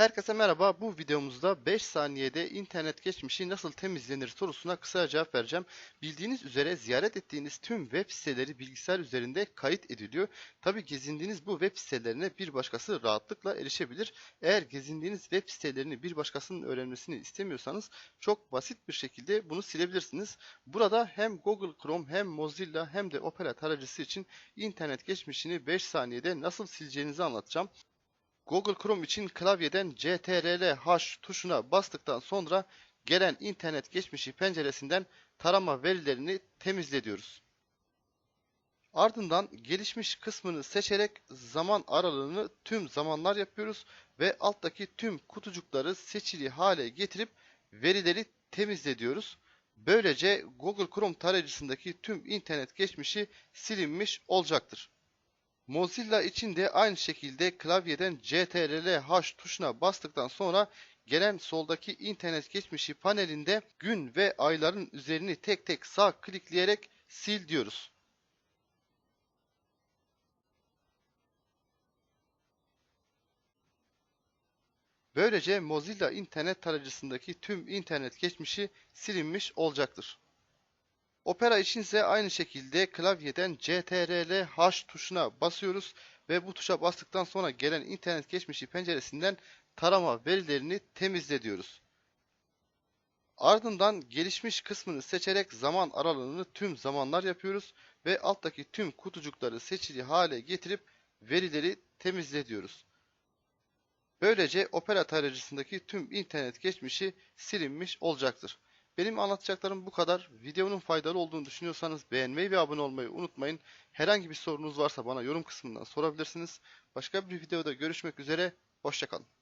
Herkese merhaba. Bu videomuzda 5 saniyede internet geçmişi nasıl temizlenir sorusuna kısa cevap vereceğim. Bildiğiniz üzere ziyaret ettiğiniz tüm web siteleri bilgisayar üzerinde kayıt ediliyor. Tabi gezindiğiniz bu web sitelerine bir başkası rahatlıkla erişebilir. Eğer gezindiğiniz web sitelerini bir başkasının öğrenmesini istemiyorsanız çok basit bir şekilde bunu silebilirsiniz. Burada hem Google Chrome hem Mozilla hem de Opera tarayıcısı için internet geçmişini 5 saniyede nasıl sileceğinizi anlatacağım. Google Chrome için klavyeden CTRL-H tuşuna bastıktan sonra gelen internet geçmişi penceresinden tarama verilerini temizle diyoruz. Ardından gelişmiş kısmını seçerek zaman aralığını tüm zamanlar yapıyoruz ve alttaki tüm kutucukları seçili hale getirip verileri temizle diyoruz. Böylece Google Chrome tarayıcısındaki tüm internet geçmişi silinmiş olacaktır. Mozilla için de aynı şekilde klavyeden CTRL-H tuşuna bastıktan sonra gelen soldaki internet geçmişi panelinde gün ve ayların üzerini tek tek sağ klikleyerek sil diyoruz. Böylece Mozilla internet tarayıcısındaki tüm internet geçmişi silinmiş olacaktır. Opera için ise aynı şekilde klavyeden CTRL-H tuşuna basıyoruz ve bu tuşa bastıktan sonra gelen internet geçmişi penceresinden tarama verilerini temizle diyoruz. Ardından gelişmiş kısmını seçerek zaman aralığını tüm zamanlar yapıyoruz ve alttaki tüm kutucukları seçili hale getirip verileri temizle diyoruz. Böylece Opera tarayıcısındaki tüm internet geçmişi silinmiş olacaktır. Benim anlatacaklarım bu kadar. Videonun faydalı olduğunu düşünüyorsanız beğenmeyi ve abone olmayı unutmayın. Herhangi bir sorunuz varsa bana yorum kısmından sorabilirsiniz. Başka bir videoda görüşmek üzere. Hoşçakalın.